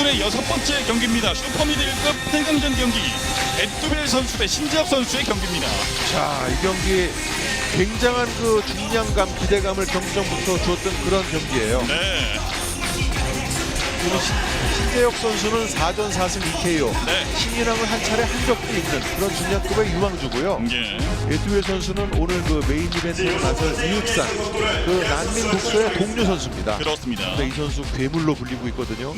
오늘의 여섯 번째 경기입니다. 슈퍼미들급 8강전 경기 에뚜벨 선수 대 신재혁 선수의 경기입니다. 자, 이 경기 굉장한 그 중량감, 기대감을 경기전부터 주었던 그런 경기예요. 네, 그리고 신, 신재혁 선수는 4전 4승 2KO. 네. 신인왕을 한 차례 한 적도 있는 그런 중량급의 유망주고요. 예, 에투엘 선수는 오늘 그 메인 이벤트에 나설 이육산 그 난민 독서의 동료 선수입니다. 그렇습니다. 근데 이 선수 괴물로 불리고 있거든요.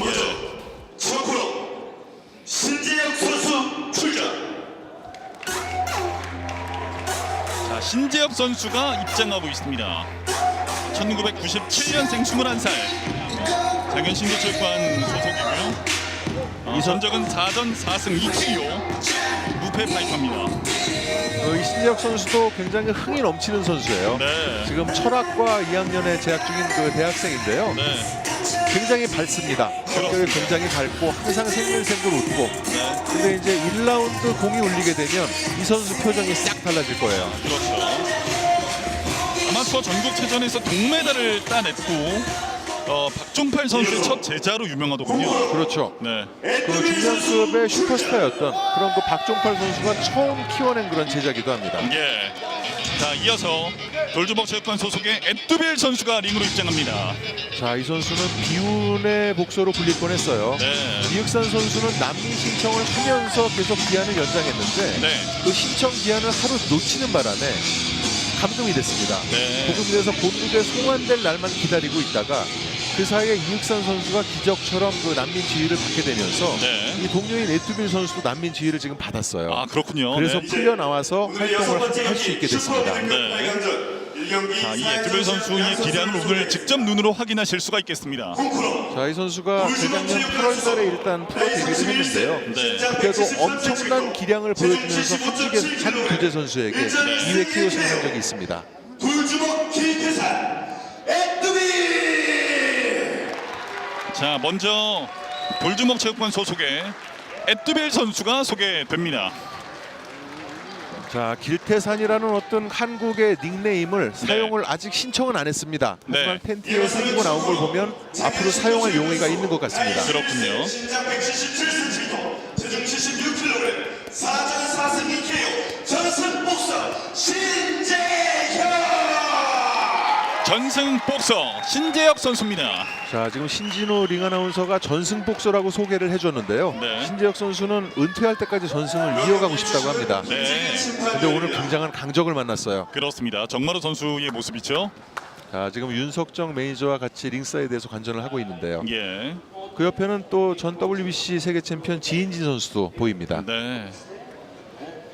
신재혁 선수가 입장하고 있습니다. 1997년생 21살. 장현 신교체육관 소속이고요. 어, 이 선- 전적은 4전 4승 2KO 무패 파이터입니다. 어, 이 신재혁 선수도 굉장히 흥이 넘치는 선수예요. 네. 지금 철학과 2학년에 재학 중인 그 대학생인데요. 네, 굉장히 밝습니다. 성격이 굉장히 밝고 항상 생글생글 웃고. 네, 근데 이제 1라운드 공이 울리게 되면 이 선수 표정이 싹 달라질 거예요. 그렇죠. 아마추어 전국체전에서 동메달을 따냈고 어, 박종팔 선수의 첫 제자로 유명하더군요. 그렇죠. 네, 그 중량급의 슈퍼스타였던 그런 그 박종팔 선수가 처음 키워낸 그런 제자기도 합니다. 예. 자, 이어서 돌주먹 체육관 소속의 에뚜벨 선수가 링으로 입장합니다. 자, 이 선수는 비운의 복서로 불릴 뻔했어요. 네, 이육산 선수는 난민 신청을 하면서 계속 기한을 연장했는데 네, 그 신청 기한을 하루 놓치는 바람에 감금이 됐습니다. 네. 보급돼서 본국에 송환될 날만 기다리고 있다가 그 사이에 이육산 선수가 기적처럼 그 난민 지위를 받게 되면서 네. 이 동료인 에투빌 선수도 난민 지위를 지금 받았어요. 아 그렇군요. 그래서 네. 풀려 나와서 활동을 할 수 있게 됐습니다. 네. 자, 이 에뚜벨 선수의 기량을 오늘 직접 눈으로 확인하실 수가 있겠습니다. 자, 이 선수가 재작년 8월달에 일단 프로 데뷔를 했는데요. 네. 그때도 엄청난 기량을 보여주면서 한국의 한 교재 선수에게 2회 KO 승한 적이 있습니다. 불주먹 김태산 에뚜비. 자, 먼저 돌주먹 체육관 소속의 에뚜벨 선수가 소개됩니다. 자, 길태산이라는 어떤 한국의 닉네임을 사용을 아직 신청은 안 했습니다. 하지만 네. 팬티에 새기고 나온 걸 보면 앞으로 사용할 용의가 있는 것 같습니다. 그렇군요. 신장 177cm, 체중 76kg, 4전 4승 2KO, 전승 복서 신재혁. 전승 복서 신재혁 선수입니다. 자, 지금 신진호 링 아나운서가 전승 복서라고 소개를 해줬는데요. 네. 신재혁 선수는 은퇴할 때까지 전승을 이어가고 싶다고 합니다. 네, 근데 오늘 굉장한 강적을 만났어요. 그렇습니다. 정마루 선수의 모습이죠. 자, 지금 윤석정 매니저와 같이 링사이드에서 관전을 하고 있는데요. 예, 그 옆에는 또 전 WBC 세계 챔피언 지인진 선수도 보입니다. 네.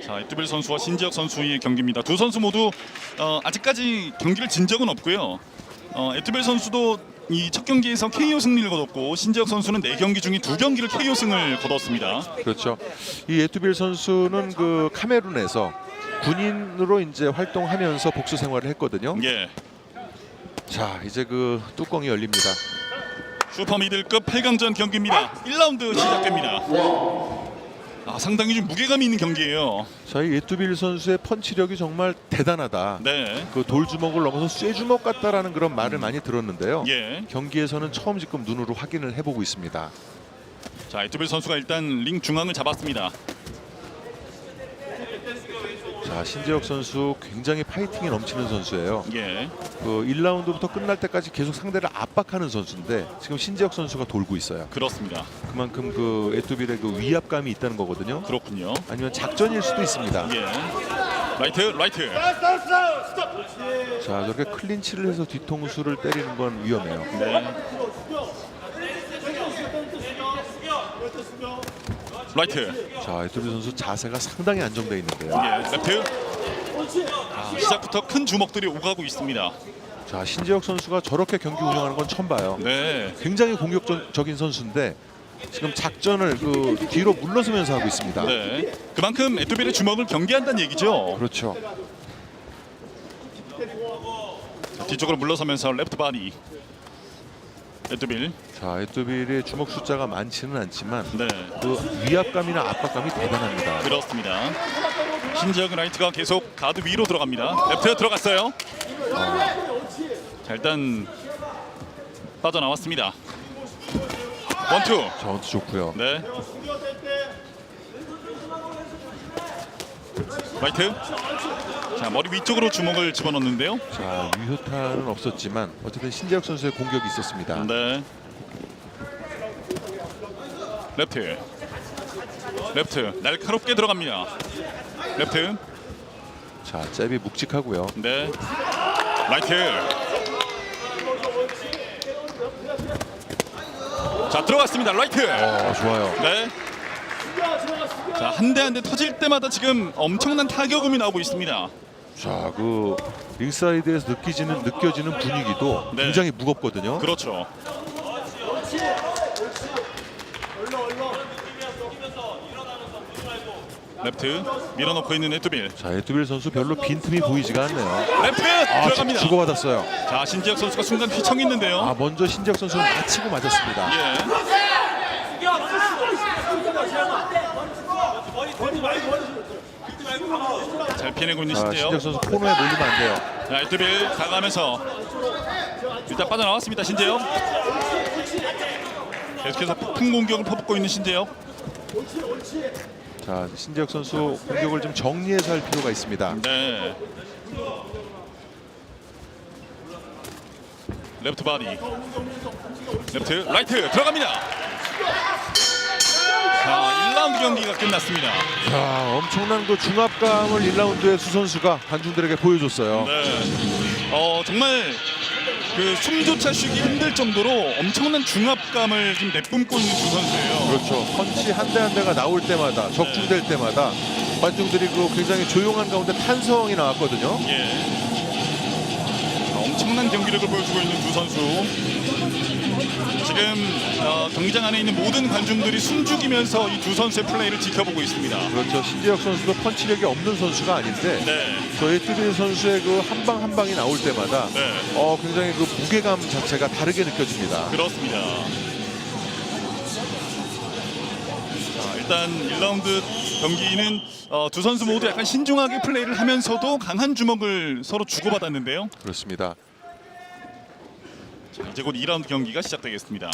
자, 에뚜벨 선수와 신지혁 선수의 경기입니다. 두 선수 모두 어, 아직까지 경기를 진 적은 없고요. 어, 에뚜벨 선수도 이 첫 경기에서 KO 승리를 거뒀고 신지혁 선수는 네 경기 중에 두 경기를 KO 승을 거뒀습니다. 그렇죠. 이 에투빌 선수는 그 카메룬에서 군인으로 이제 활동하면서 복수 생활을 했거든요. 예, 자, 이제 그 뚜껑이 열립니다. 슈퍼 미들급 8강전 경기입니다. 1라운드 시작됩니다. 아, 상당히 좀 무게감이 있는 경기예요. 자, 이 에투빌 선수의 펀치력이 정말 대단하다. 네, 그 돌주먹을 넘어서 쇠주먹 같다라는 그런 말을 많이 들었는데요. 예. 경기에서는 처음 지금 눈으로 확인을 해보고 있습니다. 자, 에투벨 선수가 일단 링 중앙을 잡았습니다. 자, 신재혁 선수 굉장히 파이팅이 넘치는 선수예요. 예, 그 1라운드부터 끝날 때까지 계속 상대를 압박하는 선수인데 지금 신재혁 선수가 돌고 있어요. 그렇습니다. 그만큼 그 에투빌의 그 위압감이 있다는 거거든요. 그렇군요. 아니면 작전일 수도 있습니다. 예. 라이트, 라이트. 자, 저렇게 클린치를 해서 뒤통수를 때리는 건 위험해요. 네. 라이트. 자, 에투빌 선수 자세가 상당히 안정돼 있는데요. 예, 레프트. 아, 시작부터 큰 주먹들이 오가고 있습니다. 자, 신재혁 선수가 저렇게 경기 운영하는 건 처음 봐요. 네. 굉장히 공격적인 선수인데 지금 작전을 그 뒤로 물러서면서 하고 있습니다. 네. 그만큼 에토빌의 주먹을 경계한다는 얘기죠. 그렇죠. 뒤쪽으로 물러서면서 레프트 바디. 에토빌. 자, 에투빌의 주먹 숫자가 많지는 않지만 네. 그 위압감이나 압박감이 대단합니다. 그렇습니다. 신지혁 라이트가 계속 가드 위로 들어갑니다. 레프트 들어갔어요. 자, 일단 빠져나왔습니다. 원투. 자원도 좋고요. 네. 라이트. 자 머리 위쪽으로 주먹을 집어넣는데요. 자 유효타는 없었지만 어쨌든 신재혁 선수의 공격이 있었습니다. 네. 레프트. 레프트 날카롭게 들어갑니다. 레프트. 자 잽이 묵직하고요. 네. 라이트. 자 들어갔습니다. 라이트. 어 좋아요. 네. 자 한 대 한 대 터질 때마다 지금 엄청난 타격음이 나오고 있습니다. 자 그 링사이드에서 느끼지는 느껴지는 분위기도 네. 굉장히 무겁거든요. 그렇죠. 레프트 밀어넣고 있는 에투빌. 자 에투빌 선수 별로 빈틈이 보이지가 않네요. 레프트 아 들어갑니다. 주고받았어요. 자 신지혁 선수가 순간 휘청했는데요. 아 먼저 신재혁 선수는 다치고 맞았습니다. 예. 잘 피해내고 있는 자 신재혁. 신재혁 선수 코너에 몰리면 안 돼요. 자, 에투빌 다가가면서 일단 빠져나왔습니다. 신재혁. 계속해서 폭풍 공격을 퍼붓고 있는 신재혁. 자 신재혁 선수 공격을 좀 정리해서 할 필요가 있습니다. 네. 레프트 바디. 레프트 라이트 들어갑니다. 자, 1라운드 경기가 끝났습니다. 자 엄청난 그 중압감을 1라운드에 수 선수가 관중들에게 보여줬어요. 네. 어, 정말 그 숨조차 쉬기 힘들 정도로 엄청난 중압감을 지금 내뿜고 있는 두 선수예요. 그렇죠. 펀치 한 대 한 대가 나올 때마다 적중될 때마다 관중들이 그 굉장히 조용한 가운데 탄성이 나왔거든요. 예. 자, 엄청난 경기력을 보여주고 있는 두 선수. 지금 어, 경기장 안에 있는 모든 관중들이 숨죽이면서 이 두 선수의 플레이를 지켜보고 있습니다. 그렇죠. 신재혁 선수도 펀치력이 없는 선수가 아닌데 네, 저희 뚜비 선수의 그 한 방 한 방이 나올 때마다 네, 어 굉장히 그 무게감 자체가 다르게 느껴집니다. 그렇습니다. 자, 일단 1라운드 경기는 어, 두 선수 모두 약간 신중하게 플레이를 하면서도 강한 주먹을 서로 주고받았는데요. 그렇습니다. 자, 이제 곧 2라운드 경기가 시작되겠습니다.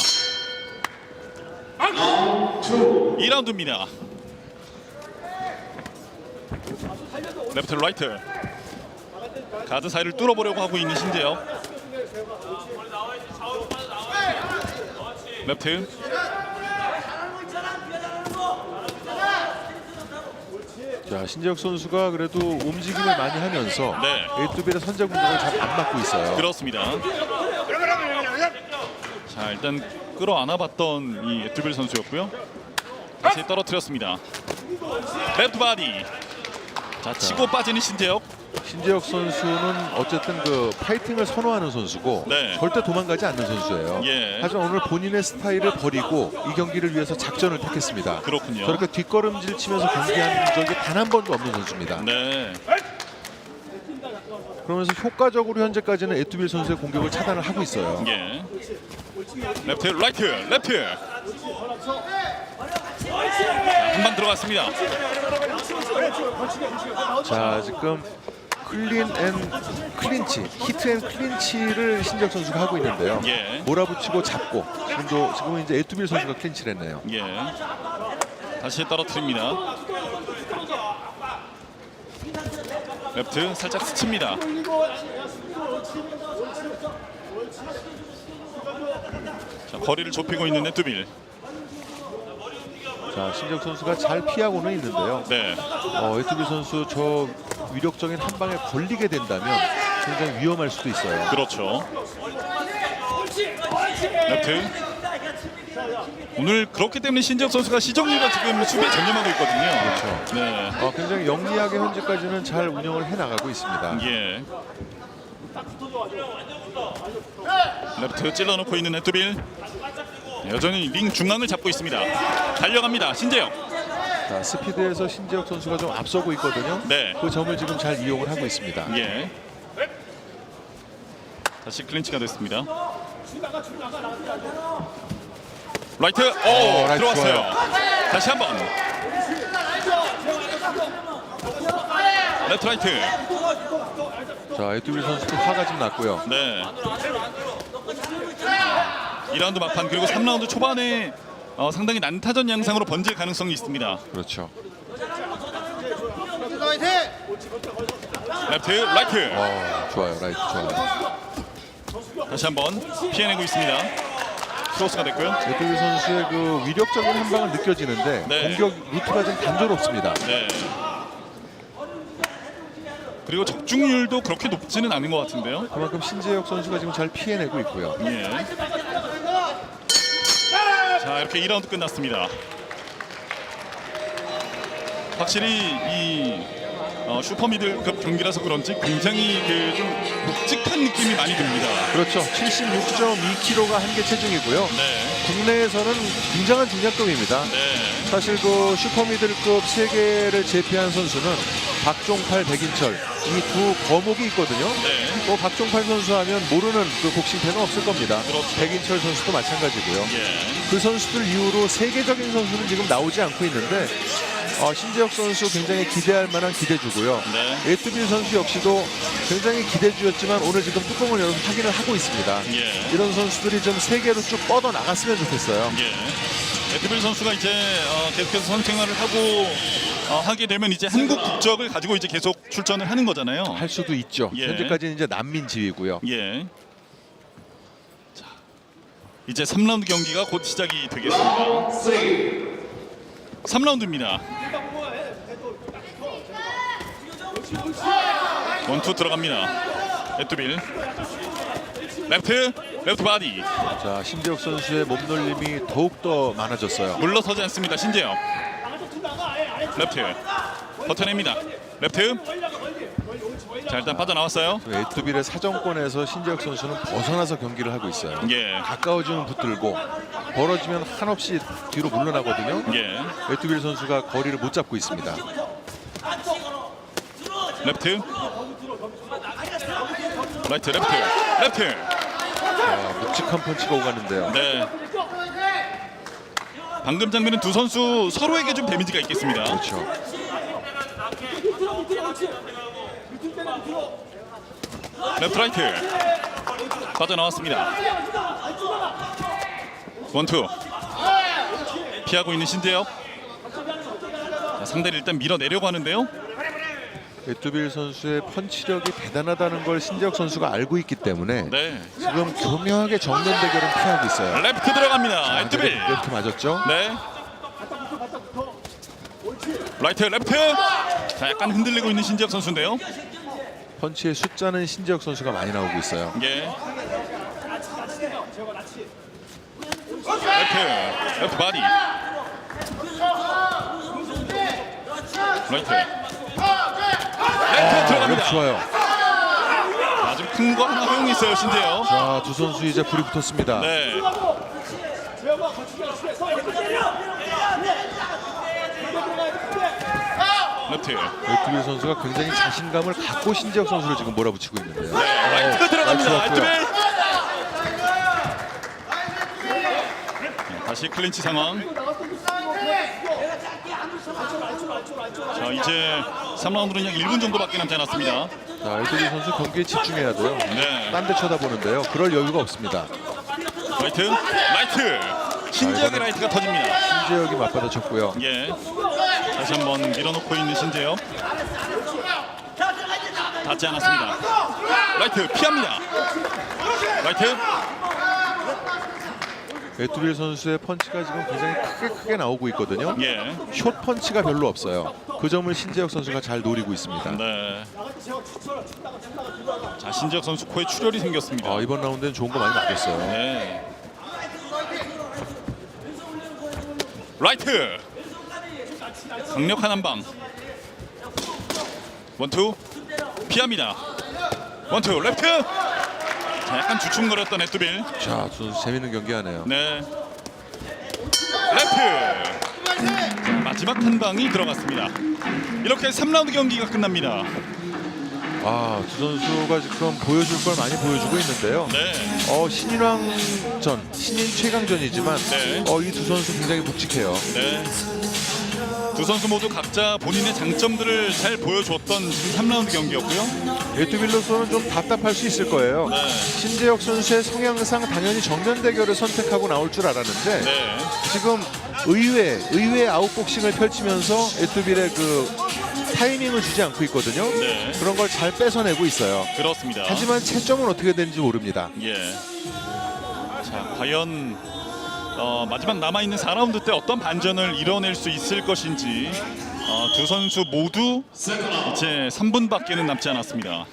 2라운드입니다. 레프트 라이트 가드 사이를 뚫어보려고 하고 있는 신재혁 레프트 자 신재혁 선수가 그래도 움직임을 많이 하면서 네. 에이투빌의 선제 공격을 잘 안 맞고 있어요. 그렇습니다. 자 일단 끌어안아봤던 이 에투빌 선수였고요. 다시 떨어뜨렸습니다. 레프트 바디. 자 치고 빠지는 신재혁. 신재혁 선수는 어쨌든 그 파이팅을 선호하는 선수고 네. 절대 도망가지 않는 선수예요. 예. 하지만 오늘 본인의 스타일을 버리고 이 경기를 위해서 작전을 택했습니다. 그렇군요. 저렇게 뒷걸음질 치면서 경기한 적이 단 한 번도 없는 선수입니다. 네. 그러면서 효과적으로 현재까지는 에투빌 선수의 공격을 차단을 하고 있어요. 예. 레프트 라이트 레프트. 한방 들어갔습니다. 자 지금 클린 앤 클린치, 히트 앤 클린치를 신재혁 선수가 하고 있는데요. 예. 몰아붙이고 잡고 지금도 지금은 이제 에투빌 선수가 클린치를 했네요. 예. 다시 떨어뜨립니다. 레프트 살짝 스칩니다. 자, 거리를 좁히고 있는 네투빌. 자 신재혁 선수가 잘 피하고는 있는데요. 네. 어, 에투빌 선수 저 위력적인 한 방에 걸리게 된다면 굉장히 위험할 수도 있어요. 그렇죠. 레프트. 오늘 그렇기 때문에 신재혁 선수가 시정률가 지금 수비에 전념하고 있거든요. 그렇죠. 네. 어, 굉장히 영리하게 현재까지는 잘 운영을 해 나가고 있습니다. 예. 레프트 찔러놓고 있는 네투빌. 여전히 링 중앙을 잡고 있습니다. 달려갑니다. 신재혁. 자, 스피드에서 신재혁 선수가 좀 앞서고 있거든요. 네. 그 점을 지금 잘 이용을 하고 있습니다. 예. 다시 클린치가 됐습니다. 라이트. 오, 어, 라이트 들어왔어요. 다시 한 번. 레프트 라이트. 자, 에투빌 선수도 화가 좀 났고요. 네. 2라운드 막판 그리고 3라운드 초반에 어, 상당히 난타전 양상으로 번질 가능성이 있습니다. 그렇죠. 레프트, 라이트. 어, 좋아요. 라이트 좋아요. 다시 한번 피해내고 있습니다. 크로스가 됐고요. 에토비 선수의 그 위력적인 한 방은 느껴지는데 네. 공격 루트가 좀 단조롭습니다. 네. 그리고 적중률도 그렇게 높지는 않은 것 같은데요. 그만큼 신재혁 선수가 지금 잘 피해내고 있고요. 예. 자 이렇게 2라운드 끝났습니다. 확실히 이 어, 슈퍼미들급 경기라서 그런지 굉장히 그 좀 묵직한 느낌이 많이 듭니다. 그렇죠. 76.2kg가 한계 체중이고요. 네, 국내에서는 굉장한 중량급입니다. 네, 사실 그 슈퍼미들급 세계를 제패한 선수는 박종팔, 백인철 이 두 거목이 있거든요. 네. 또 박종팔 선수 하면 모르는 그 복싱 팬은 없을 겁니다. 그렇죠. 백인철 선수도 마찬가지고요. 예, 그 선수들 이후로 세계적인 선수는 지금 나오지 않고 있는데 어, 신재혁 선수 굉장히 기대할 만한 기대주고요. 네. 에투빌 선수 역시도 굉장히 기대주였지만 오늘 지금 뚜껑을 열어서 확인을 하고 있습니다. 예. 이런 선수들이 좀 세계로 쭉 뻗어 나갔으면 좋겠어요. 예. 에드빌 선수가 이제 어, 계속해서 선수 생활을 하고 어, 하게 되면 이제 한국 국적을 가지고 이제 계속 출전을 하는 거잖아요. 할 수도 있죠. 예. 현재까지는 이제 난민 지위고요. 예. 자, 이제 3라운드 경기가 곧 시작이 되겠습니다. 3라운드입니다. 원투 들어갑니다. 에투빌. 레프트, 레프트 바디. 자 신재혁 선수의 몸놀림이 더욱 더 많아졌어요. 물러서지 않습니다. 신재영. 레프트. 버텨냅니다. 레프트. 자 일단 빠져나왔어요. 에투빌의 사정권에서 신재혁 선수는 벗어나서 경기를 하고 있어요. 예. 가까워지면 붙들고 벌어지면 한없이 뒤로 물러나거든요. 예. 에투빌 선수가 거리를 못 잡고 있습니다. 레프트. 라이트 레프트. 레프트. 자, 묵직한 펀치가 오가는데요. 네. 방금 장면은 두 선수 서로에게 좀 데미지가 있겠습니다. 그렇죠. 레프트 라이트. 빠져나왔습니다. 원투. 피하고 있는 신재혁. 자, 상대를 일단 밀어내려고 하는데요. 에투빌 선수의 펀치력이 대단하다는 걸 신재혁 선수가 알고 있기 때문에 네. 지금 교묘하게 정면 대결은 피하고 있어요. 레프트 들어갑니다. 엔트빌. 이렇게 맞았죠? 네. 라이트 레프트. 자 약간 흔들리고 있는 신재혁 선수인데요. 펀치의 숫자는 신재혁 선수가 많이 나오고 있어요. 예. 레프트, 레프트 바디. 라이트. 아, 들어갑니다. 좋아요. 아주 큰거 하나 허용했어요 신재영. 자, 두 선수 이제 불이 붙었습니다. 네. 에투빌 선수가 굉장히 자신감을 갖고 신재혁 선수를 지금 몰아붙이고 있는데요. 라이트 들어갑니다. 라이트 에트빌. 좋았고요. 네, 다시 클린치 상황. 자 이제 3라운드는 약 1분 정도밖에 남지 않았습니다. 자, 에투빌 선수 경기에 집중해야 돼요. 네. 딴 데 쳐다보는데요. 그럴 여유가 없습니다. 라이트, 라이트. 신재혁의 라이트가 터집니다. 신재혁이 맞받아쳤고요. 예. 다시 한번 밀어놓고 있는 신재혁. 닿지 않았습니다. 라이트 피합니다. 라이트. 에투빌 선수의 펀치가 지금 굉장히 크게 크게 나오고 있거든요. 예. 숏 펀치가 별로 없어요. 그 점을 신재혁 선수가 잘 노리고 있습니다. 네. 자 신재혁 선수 코에 출혈이 생겼습니다. 아, 이번 라운드는 좋은 거 많이 맞겠어요. 네. 라이트. 강력한 한 방. 원투 피합니다. 원투 레프트. 자 약간 주춤거렸던 에뚜빌. 자, 두 선수 재밌는 경기 하네요. 네. 레프트. 자, 마지막 한 방이 들어갔습니다. 이렇게 3라운드 경기가 끝납니다. 아, 두 선수가 지금 보여줄 걸 많이 보여주고 있는데요. 네. 어, 신인왕전, 신인 최강전이지만 네. 어, 이 두 선수 굉장히 묵직해요. 네. 두 선수 모두 각자 본인의 장점들을 잘 보여줬던 지금 3라운드 경기였고요. 에투빌로서는 좀 답답할 수 있을 거예요. 네. 신재혁 선수의 성향상 당연히 정면 대결을 선택하고 나올 줄 알았는데 네. 지금 의외 의외 아웃복싱을 펼치면서 에투빌의 그 타이밍을 주지 않고 있거든요. 네. 그런 걸 잘 뺏어내고 있어요. 그렇습니다. 하지만 채점은 어떻게 되는지 모릅니다. 예. 자, 과연 어, 마지막 남아 있는 4라운드 때 어떤 반전을 이뤄낼 수 있을 것인지 어, 두 선수 모두 이제 3분밖에는 남지 않았습니다.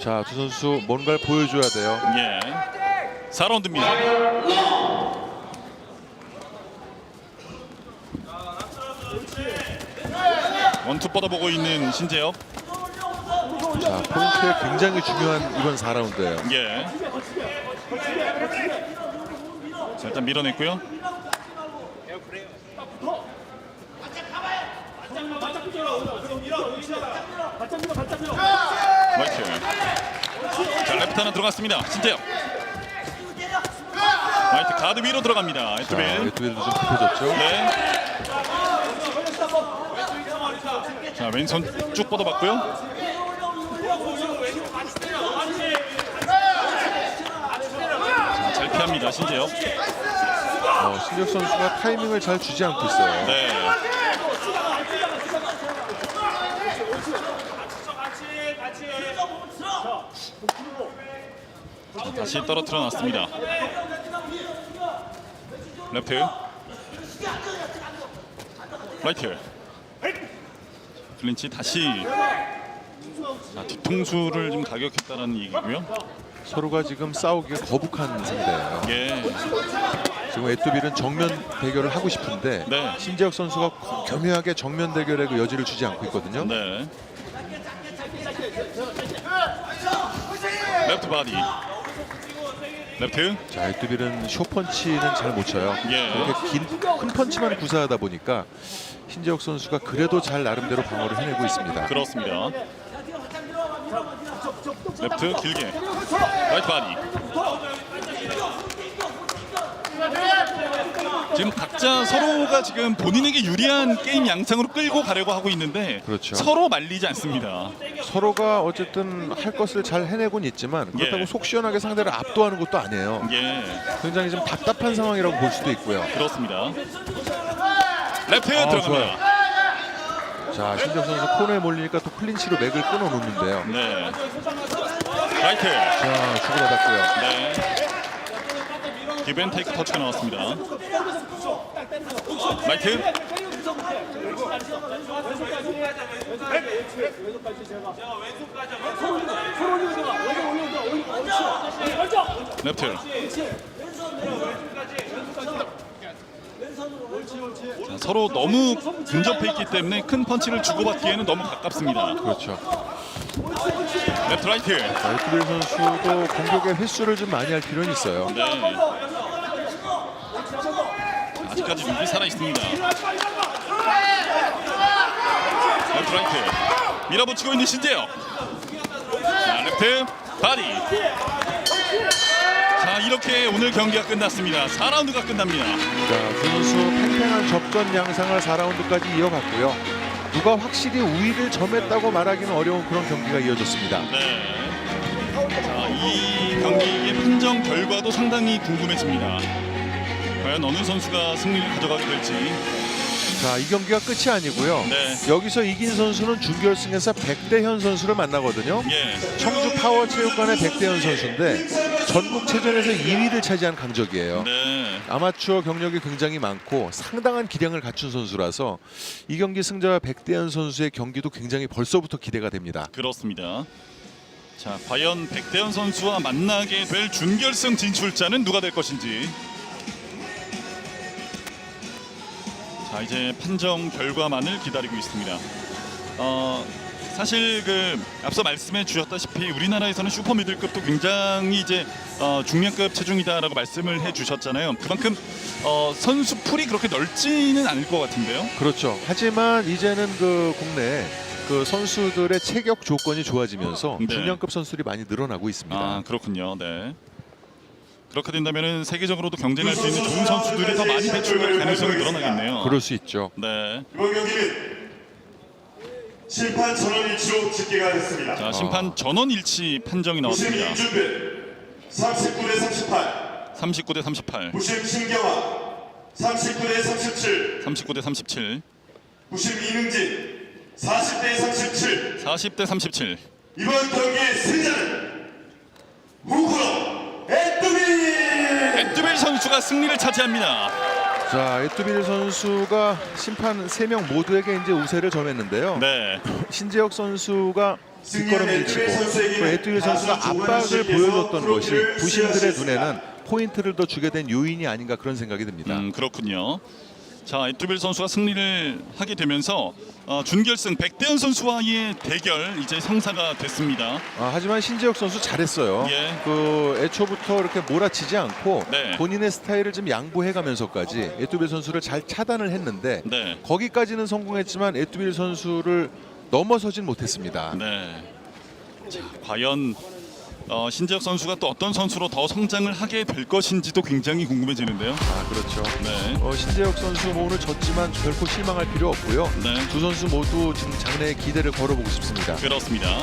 자, 두 선수 뭔가를 보여줘야 돼요. 예. 4라운드입니다. 원투 뻗어보고 있는 신재혁. 자, 포인트에 굉장히 중요한 이번 4라운드예요. 예. 자, 일단 밀어냈고요. 라이트. 자, 레프트 하나 들어갔습니다. 신재혁. 라이트 가드 위로 들어갑니다. 자, 에투빌. 에투빌도 좀 급해졌죠. 네. 자, 왼손 쭉 뻗어봤고요. 피합니다. 신재혁. 어, 신재혁 선수가 타이밍을 잘 주지 않고 있어요. 네. 자, 다시 떨어뜨려 놨습니다. 레프트. 라이트. 클린치 다시 자, 뒤통수를 좀 가격했다는 얘기고요. 서로가 지금 싸우기에 거북한 상대예요. 예. 지금 에투빌은 정면 대결을 하고 싶은데 네. 신재혁 선수가 교묘하게 정면 대결에 그 여지를 주지 않고 있거든요. 네. 레프트 바디. 레프트. 자, 에투빌은 쇼펀치는 잘 못 쳐요. 예. 이렇게 긴, 큰 펀치만 구사하다 보니까 신재혁 선수가 그래도 잘 나름대로 방어를 해내고 있습니다. 그렇습니다. 레프트 길게. 라이트 바디. 지금 각자 서로가 지금 본인에게 유리한 게임 양상으로 끌고 가려고 하고 있는데 그렇죠. 서로 말리지 않습니다. 서로가 어쨌든 할 것을 잘 해내곤 있지만 그렇다고 예. 속 시원하게 상대를 압도하는 것도 아니에요. 예, 굉장히 좀 답답한 상황이라고 볼 수도 있고요. 그렇습니다. 레프트 아, 들어갑니다. 자, 신재혁 선수 코너에 몰리니까 또 클린치로 맥을 끊어 놓는데요. 네. 라이트. 자, 주고받았고요. 네. 기브앤테이크 터치가 나왔습니다. 라이트. 레프트. 자, 서로 너무 근접해 있기 때문에 큰 펀치를 주고받기에는 너무 가깝습니다. 그렇죠. 레프트 라이트. 자, 에투빌 선수도 공격의 횟수를 좀 많이 할 필요는 있어요. 네. 아직까지 룩이 살아 있습니다. 레프트 라이트 밀어붙이고 있는 신재혁. 자, 레프트 바디. 자 이렇게 오늘 경기가 끝났습니다. 4라운드가 끝납니다. 자, 두 선수 팽팽한 접전 양상을 4라운드까지 이어갔고요. 누가 확실히 우위를 점했다고 말하기는 어려운 그런 경기가 이어졌습니다. 네. 자, 이 경기의 판정 결과도 상당히 궁금해집니다. 과연 어느 선수가 승리를 가져가게 될지. 자, 이 경기가 끝이 아니고요. 네. 여기서 이긴 선수는 준결승에서 백대현 선수를 만나거든요. 예. 청주 파워체육관의 백대현 선수인데 전국체전에서 2위를 차지한 강적이에요. 네. 아마추어 경력이 굉장히 많고 상당한 기량을 갖춘 선수라서 이 경기 승자와 백대현 선수의 경기도 굉장히 벌써부터 기대가 됩니다. 그렇습니다. 자, 과연 백대현 선수와 만나게 될 준결승 진출자는 누가 될 것인지. 자, 이제 판정 결과만을 기다리고 있습니다. 어, 사실 그 앞서 말씀해 주셨다시피 우리나라에서는 슈퍼 미들급도 굉장히 이제 어, 중량급 체중이다라고 말씀을 해 주셨잖아요. 그만큼 어, 선수 풀이 그렇게 넓지는 않을 것 같은데요. 그렇죠. 하지만 이제는 그 국내 그 선수들의 체격 조건이 좋아지면서 네. 중량급 선수들이 많이 늘어나고 있습니다. 아 그렇군요. 네. 그렇게 된다면 세계적으로도 경쟁할 수 있는 좋은 선수들이 더 많이 배출될 가능성이 늘어나겠네요. 그럴 수 있죠. 네. 이번 경기는 심판 전원 일치로 집계가 됐습니다. 자 심판 전원 일치 판정이 부심 나왔습니다. 이준빈 39대 38, 39 대 38, 부심 신경화 39대 37, 39 대 37, 부심 이능진 40대 37. 40 대 37. 이번 경기의 승자는 후쿠로 에뚜비 에드벨 선수가 승리를 차지합니다. 자, 에투빌 선수가 심판 3명 모두에게 이제 우세를 점했는데요. 네. 신재혁 선수가 뒷걸음질 치고 또 에투빌 선수가 압박을 보여줬던 것이 부심들의. 눈에는 포인트를 더 주게 된 요인이 아닌가 그런 생각이 듭니다. 음, 그렇군요. 자, 에투벨 선수가 승리를 하게 되면서 어, 준결승 백대현 선수와의 대결 이제 성사가 됐습니다. 아, 하지만 신재혁 선수 잘했어요. 예. 그 애초부터 이렇게 몰아치지 않고 네. 본인의 스타일을 좀 양보해가면서까지 에투빌 선수를 잘 차단을 했는데 네. 거기까지는 성공했지만 에투빌 선수를 넘어서진 못했습니다. 네. 자, 과연 어, 신재혁 선수가 또 어떤 선수로 더 성장을 하게 될 것인지도 굉장히 궁금해지는데요. 아 그렇죠. 네. 어, 신재혁 선수 뭐 오늘 졌지만 결코 실망할 필요 없고요. 네. 두 선수 모두 지금 장래에 기대를 걸어보고 싶습니다. 그렇습니다.